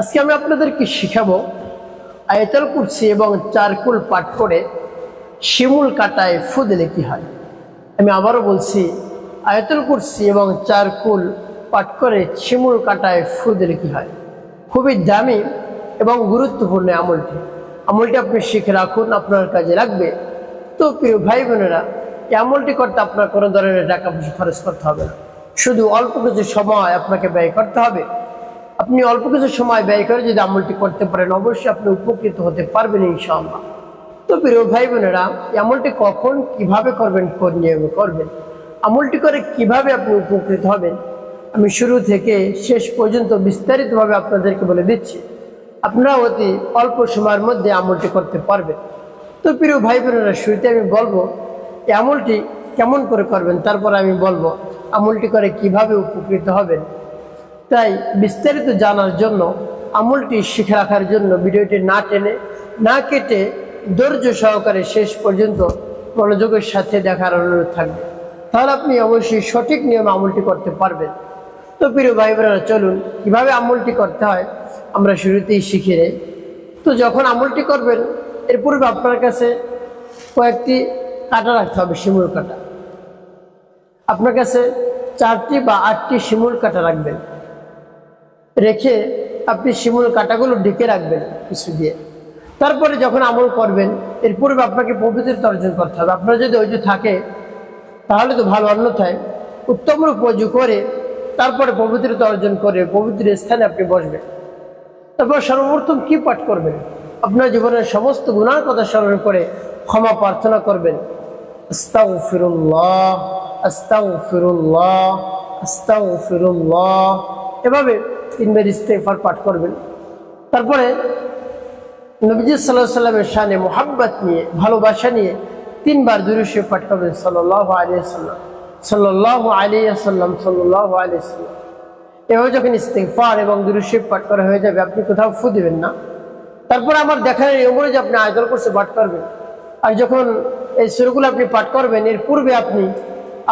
আজকে আমি আপনাদেরকে শিখাবো আয়তাল কুরসি এবং চারকুল পাঠ করে শিমুল কাটায় ফু দিলে কি হয়। আমি আবারও বলছি, আয়তুল কুরসি এবং চারকুল পাঠ করে শিমুল কাটায় ফু দিলে কি হয়? খুবই দামি এবং গুরুত্বপূর্ণ আমলটি। আমলটি আপনি শিখে রাখুন, আপনার কাজে লাগবে। তো প্রিয় ভাই বোনেরা, এই আমলটি করতে আপনার কোনো ধরনের টাকা পয়সা খরচ করতে হবে না। শুধু অল্প কিছু সময় আপনাকে ব্যয় করতে হবে। আপনি অল্প কিছু সময় ব্যয় করে যদি আমলটি করতে পারেন, অবশ্যই আপনি উপকৃত হতে পারবেন ইনশাআল্লাহ। তো প্রিয় ভাই বোনেরা আমলটি কখন, কীভাবে করবেন, কোন নিয়মে করবেন, আমলটি করে কীভাবে আপনি উপকৃত হবেন, আমি শুরু থেকে শেষ পর্যন্ত বিস্তারিতভাবে আপনাদেরকে বলে দিচ্ছি। আপনারা অতি অল্প সময়ের মধ্যে আমলটি করতে পারবেন। তো প্রিয় ভাই বোনেরা, শুরুতে আমি বলব আমলটি কেমন করে করবেন, তারপর আমি বলব, আমলটি করে কীভাবে উপকৃত হবেন। তাই বিস্তারিত জানার জন্য, আমলটি শিখে রাখার জন্য ভিডিওটি না টেনে, না কেটে ধৈর্য সহকারে শেষ পর্যন্ত মনোযোগের সাথে দেখার অনুরোধ থাকবে। তাহলে আপনি অবশ্যই সঠিক নিয়মে আমলটি করতে পারবেন। তো প্রিয় ভাই বোনেরা চলুন কীভাবে আমলটি করতে হয় আমরা শুরুতেই শিখে নেই। তো যখন আমলটি করবেন, এর পূর্বে আপনার কাছে কয়েকটি কাটা রাখতে হবে, শিমুল কাটা। আপনার কাছে চারটি বা আটটি শিমুল কাটা রাখবেন। রেখে আপনি শিমুল কাটাগুলো ঢেকে রাখবেন কিছু দিয়ে। তারপরে যখন আমল করবেন এর পূর্বে আপনাকে পবিত্রতা অর্জন করতে হবে। আপনার যদি অজু থাকে, তাহলে তো ভালো। অন্যথায় উত্তম রূপ অজু করে তারপরে পবিত্রতা অর্জন করে পবিত্র স্থানে আপনি বসবেন। তারপর সর্বপ্রথম কি পাঠ করবেন? আপনার জীবনের সমস্ত গুণার কথা স্মরণ করে ক্ষমা প্রার্থনা করবেন। আস্তাউ ফিরুল্লাহ আস্তাউ ফিরুল্লাহ আস্তাউ ফিরুল্লাহ এভাবে তিনবার ইস্তেফার পাঠ করবেন। তারপরে নবীজি সাল্লাহ সাল্লামের শানে মোহাব্বত নিয়ে, ভালোবাসা নিয়ে তিনবার দুরুশে পাঠ করবেন সাল্লাহ আলিয়া সাল্লাম সাল্লাহ আলিয়া সাল্লাম সাল্লাহ আলিয়া সাল্লাম এভাবে যখন ইস্তেফার এবং দুরুশে পাঠ করা হয়ে যাবে, আপনি কোথাও ফু দেবেন না। তারপর আমার দেখার নিয়ম যে আপনি আয়তল করছে পাঠ করবেন। আর যখন এই সুরগুলো আপনি পাঠ করবেন, এর পূর্বে আপনি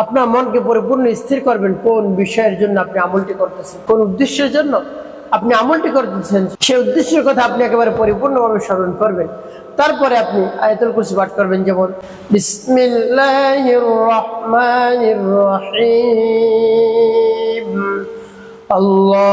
আপনার মনকে পরিপূর্ণ স্থির করবেন কোন বিষয়ের জন্য আপনি আমলটি করতেছেন, কোন উদ্দেশ্যের জন্য আপনি আমলটি করতেছেন, সেই উদ্দেশ্যের কথা আপনি একেবারে পরিপূর্ণভাবে স্মরণ করবেন। তারপরে আপনি আয়াতুল কুরসি পাঠ করবেন, যেমন বিসমিল্লাহির লা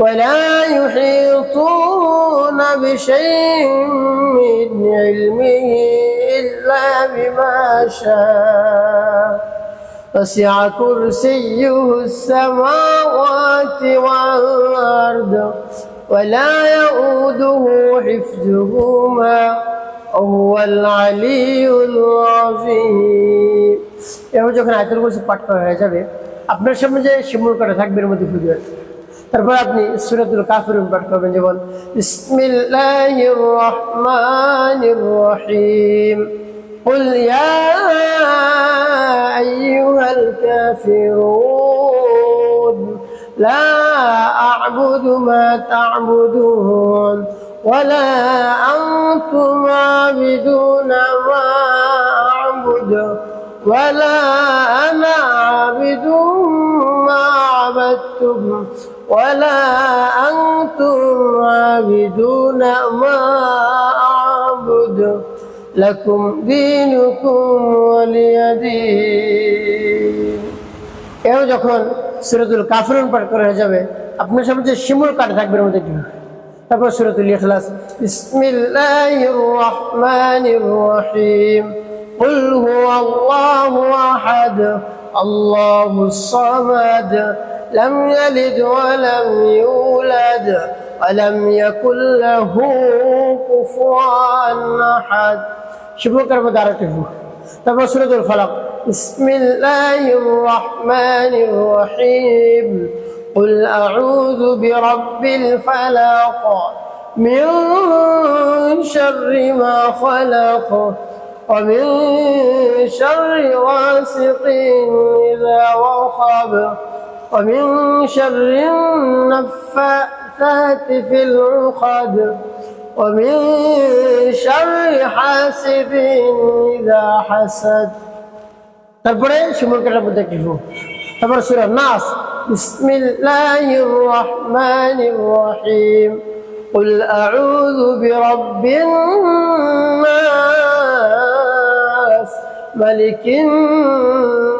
ولا يحيطون بشيء من علمه إلا بما شاء وسع كرسيه السماوات والأرض ولا يؤوده حفظهما وهو العلي العظيم এবার যখন আয়তের কুরসি পাঠ করা হয়ে যাবে আপনার সামনে যে শিমুল করা থাকবে এর মধ্যে খুঁজে তারপর আপনি সুরাতুল কাফিরুন পাঠ করবেন যেমন বিসমিল্লাহির রহমানির রহিম قل يا أيها الكافرون لا أعبد ما تعبدون ولا أنتم عابدون ما أعبد ولا أنا عابد ما عبدتم ولا أنتم عابدون ما أعبد لكم دينكم ولي دين এও যখন সুরতুল কাফরুন পাঠ করা হয়ে যাবে আপনার সামনে যে শিমুল কাঠ থাকবে এর মধ্যে কি তারপর সুরতুল ইখলাস বিসমিল্লাহির রহমানির রহিম قل هو الله أحد الله الصمد لم يلد ولم يولد ولم يكن له كفوا أحد. شوفوا كرب دارته سورة الفلق. بسم الله الرحمن الرحيم. قل أعوذ برب الفلق من شر ما خلق ومن شر واسق إذا وخب ومن شر النفاثات في العقد ومن شر حاسد إذا حسد তারপরে শিমুল কাটার মধ্যে কি হোক তারপরে সুরা নাস বিসমিল্লাহির রহমানির রহিম قل أعوذ برب الناس ملك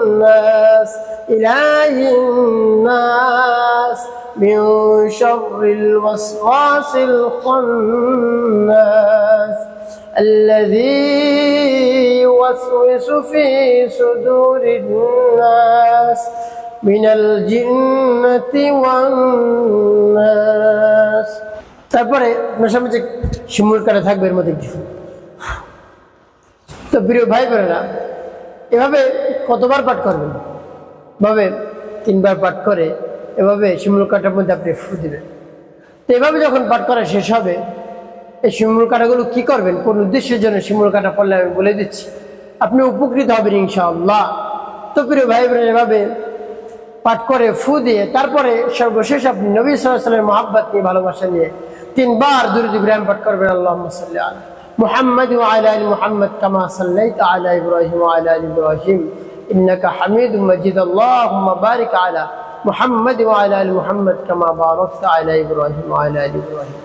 الناس إله الناس من شر الوسواس الخناس الذي يوسوس في صدور الناس من الجنة والناس তারপরে আপনার সামনে যে শিমুল কাটা থাকবে এর মধ্যে কিছু তো প্রিয় ভাই বোনেরা এভাবে কতবার পাঠ করবেন ভাবে তিনবার পাঠ করে এভাবে শিমুল কাটার মধ্যে আপনি ফু দিবেন তো এভাবে যখন পাঠ করা শেষ হবে এই শিমুল কাটাগুলো কি করবেন কোন উদ্দেশ্যের জন্য শিমুল কাটা পড়লে আমি বলে দিচ্ছি আপনি উপকৃত হবেন ইনশাআল্লাহ তো প্রিয় ভাই বোনের এভাবে পাঠ করে ফু দিয়ে তারপরে সর্বশেষ আপনি নবী সাল্লামের মহাব্বত নিয়ে ভালোবাসা নিয়ে তিনবার দুরুদ ইব্রাহিম পাঠ করবেন আল্লাহ সাল্লি আলা محمد وعلى ال محمد كما صليت على ابراهيم وعلى ال ابراهيم انك حميد مجيد اللهم بارك على محمد وعلى ال محمد كما باركت على ابراهيم وعلى ال ابراهيم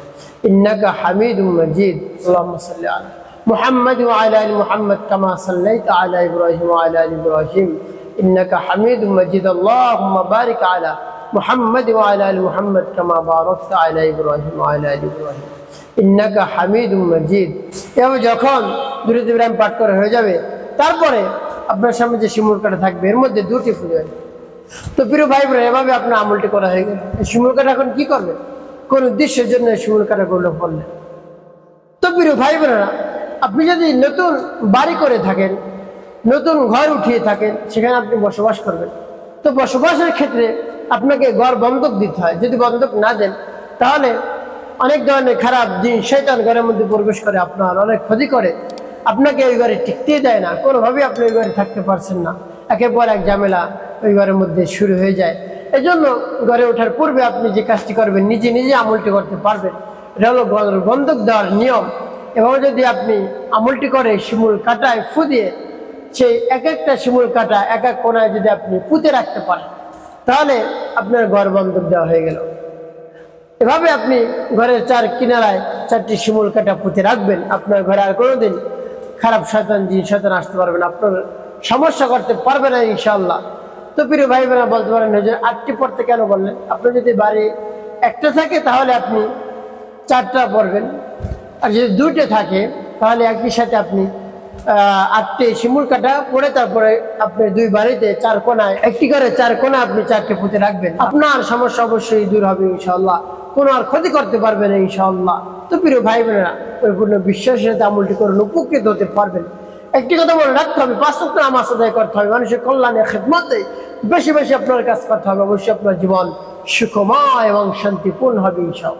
انك حميد مجيد اللهم صل على محمد وعلى ال محمد كما صليت على ابراهيم وعلى ال ابراهيم انك حميد مجيد اللهم بارك على محمد وعلى ال محمد كما باركت على ابراهيم وعلى ال ابراهيم ইন্নাকা হামিদুম মজিদ এভাবে যখন দুরুদ ইব্রাহিম পাঠ করা হয়ে যাবে তারপরে আপনার সামনে যে শিমুল কাটা থাকবে, এর মধ্যে দুটি ফুলে তো প্রিয় ভাই বোন এভাবে আপনার আমলটি করা হয়ে গেল। শিমুল কাটা এখন কি করবে? কোন উদ্দেশ্যের জন্য শিমুল কাটা করলে পড়লেন তো প্রিয় ভাই বোনেরা আপনি যদি নতুন বাড়ি করে থাকেন, নতুন ঘর উঠিয়ে থাকেন, সেখানে আপনি বসবাস করবেন। তো বসবাসের ক্ষেত্রে আপনাকে ঘর বন্ধক দিতে হয়। যদি বন্ধক না দেন, তাহলে অনেক ধরনের খারাপ জিনিস শৈতান ঘরের মধ্যে প্রবেশ করে আপনার, অনেক ক্ষতি করে। আপনাকে ওই ঘরে টিকতেই দেয় না। কোনোভাবেই আপনি ওই ঘরে থাকতে পারছেন না। একের পর এক ঝামেলা ওই ঘরের মধ্যে শুরু হয়ে যায়। এই জন্য ঘরে ওঠার পূর্বে আপনি যে কাজটি করবেন, নিজে নিজে আমলটি করতে পারবেন। এটা হলো ঘর বন্ধক দেওয়ার নিয়ম। এবং যদি আপনি আমলটি করে শিমুল কাটায় ফু দিয়ে, সেই এক একটা শিমুল কাটা এক এক কোনায় যদি আপনি পুঁতে রাখতে পারেন, তাহলে আপনার ঘর বন্ধক দেওয়া হয়ে গেল। এভাবে আপনি ঘরের চার কিনারায় চারটি শিমুল কাটা পুঁতে রাখবেন। আপনার ঘরে আর কোনোদিন খারাপ শয়তান জিন শয়তান আসতে পারবেন আপনার সমস্যা করতে পারবে না ইনশাল্লাহ তো প্রিয় ভাই বোনেরা বলতে পারেন যে আটটি পড়তে কেন বললেন? আপনি যদি বাড়ি একটা থাকে, তাহলে আপনি চারটা পড়বেন। আর যদি দুইটা থাকে, তাহলে একই সাথে আপনি আটটি শিমুল কাটা পড়ে তারপরে আপনি দুই বাড়িতে চার কোনায়, একটি করে চার কোনা আপনি চারটে পুঁতে রাখবেন। আপনার সমস্যা অবশ্যই দূর হবে ইনশাল্লাহ কোনো আর ক্ষতি করতে পারবে না ইনশাল্লাহ তো প্রিয় ভাই বোনেরা পরিপূর্ণ বিশ্বাসের সাথে আমলটি করুন, উপকৃত হতে পারবেন। একটি কথা মনে রাখতে হবে বাস্তবটা আমার সাথে করতে হবে। মানুষের কল্যাণে, খেদমতে বেশি বেশি আপনার কাজ করতে হবে। অবশ্যই আপনার জীবন সুখময় এবং শান্তিপূর্ণ হবে ইনশাল্লাহ